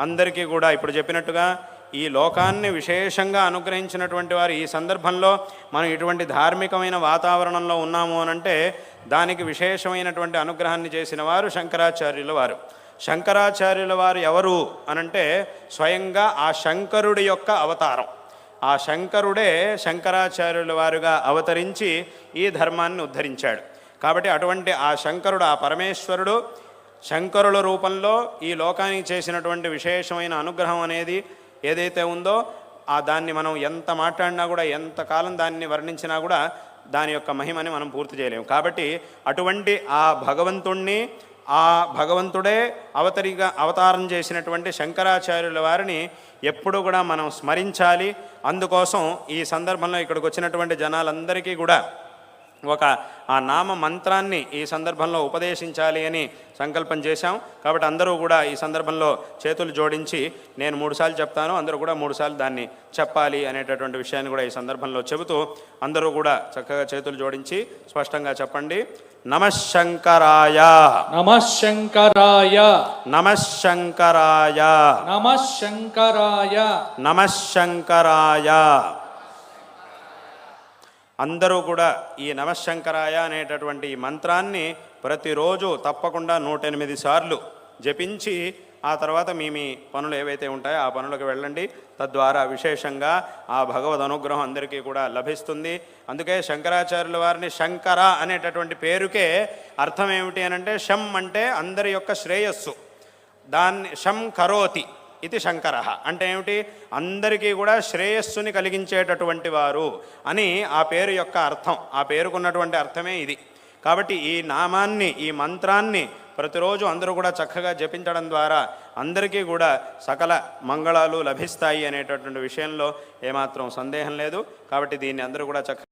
అందరికీ కూడా ఇప్పుడు చెప్పినట్టుగా ఈ లోకాన్ని విశేషంగా అనుగ్రహించినటువంటి వారు ఈ సందర్భంలో మనం ఇటువంటి ధార్మికమైన వాతావరణంలో ఉన్నాము అనంటే దానికి విశేషమైనటువంటి అనుగ్రహాన్ని చేసిన వారు శంకరాచార్యుల వారు. శంకరాచార్యుల వారు ఎవరు అనంటే స్వయంగా ఆ శంకరుడి యొక్క అవతారం. ఆ శంకరుడే శంకరాచార్యుల వారుగా అవతరించి ఈ ధర్మాన్ని ఉద్ధరించాడు. కాబట్టి అటువంటి ఆ శంకరుడు ఆ పరమేశ్వరుడు శంకరుల రూపంలో ఈ లోకానికి చేసినటువంటి విశేషమైన అనుగ్రహం అనేది ఏదైతే ఉందో ఆ దాన్ని మనం ఎంత మాట్లాడినా కూడా ఎంత కాలం దాన్ని వర్ణించినా కూడా దాని యొక్క మహిమని మనం పూర్తి చేయలేము. కాబట్టి అటువంటి ఆ భగవంతుణ్ణి ఆ భగవంతుడే అవతరిగా అవతారం చేసినటువంటి శంకరాచార్యుల వారిని ఎప్పుడు కూడా మనం స్మరించాలి. అందుకోసం ఈ సందర్భంలో ఇక్కడికి వచ్చినటువంటి జనాలందరికీ కూడా ఒక ఆ నామ మంత్రాన్ని ఈ సందర్భంలో ఉపదేశించాలి అని సంకల్పం చేశాం. కాబట్టి అందరూ కూడా ఈ సందర్భంలో చేతులు జోడించి నేను మూడుసార్లు చెప్తాను అందరూ కూడా మూడుసార్లు దాన్ని చెప్పాలి అనేటటువంటి విషయాన్ని కూడా ఈ సందర్భంలో చెబుతూ అందరూ కూడా చక్కగా చేతులు జోడించి స్పష్టంగా చెప్పండి. నమశంకరాయ నమః శంకరాయ. నమశంకరాయ నమః శంకరాయ. నమశంకరాయ అందరూ కూడా ఈ నమశంకరాయ అనేటటువంటి ఈ మంత్రాన్ని ప్రతిరోజు తప్పకుండా నూట ఎనిమిది సార్లు జపించి ఆ తర్వాత మీ మీ పనులు ఏవైతే ఉంటాయో ఆ పనులకు వెళ్ళండి. తద్వారా విశేషంగా ఆ భగవద్ అనుగ్రహం అందరికీ కూడా లభిస్తుంది. అందుకే శంకరాచార్యుల వారిని శంకర అనేటటువంటి పేరుకే అర్థం ఏమిటి అనంటే శం అంటే అందరి యొక్క శ్రేయస్సు. దాన్ని శం కరోతి. ఇది శంకర. అంటే ఏమిటి? అందరికీ కూడా శ్రేయస్సుని కలిగించేటటువంటి వారు అని ఆ పేరు యొక్క అర్థం. ఆ పేరుకున్నటువంటి అర్థమే ఇది. కాబట్టి ఈ నామాన్ని ఈ మంత్రాన్ని ప్రతిరోజు అందరూ కూడా చక్కగా జపించడం ద్వారా అందరికీ కూడా సకల మంగళాలు లభిస్తాయి అనేటటువంటి విషయంలో ఏమాత్రం సందేహం లేదు. కాబట్టి దీన్ని అందరూ కూడా చక్కగా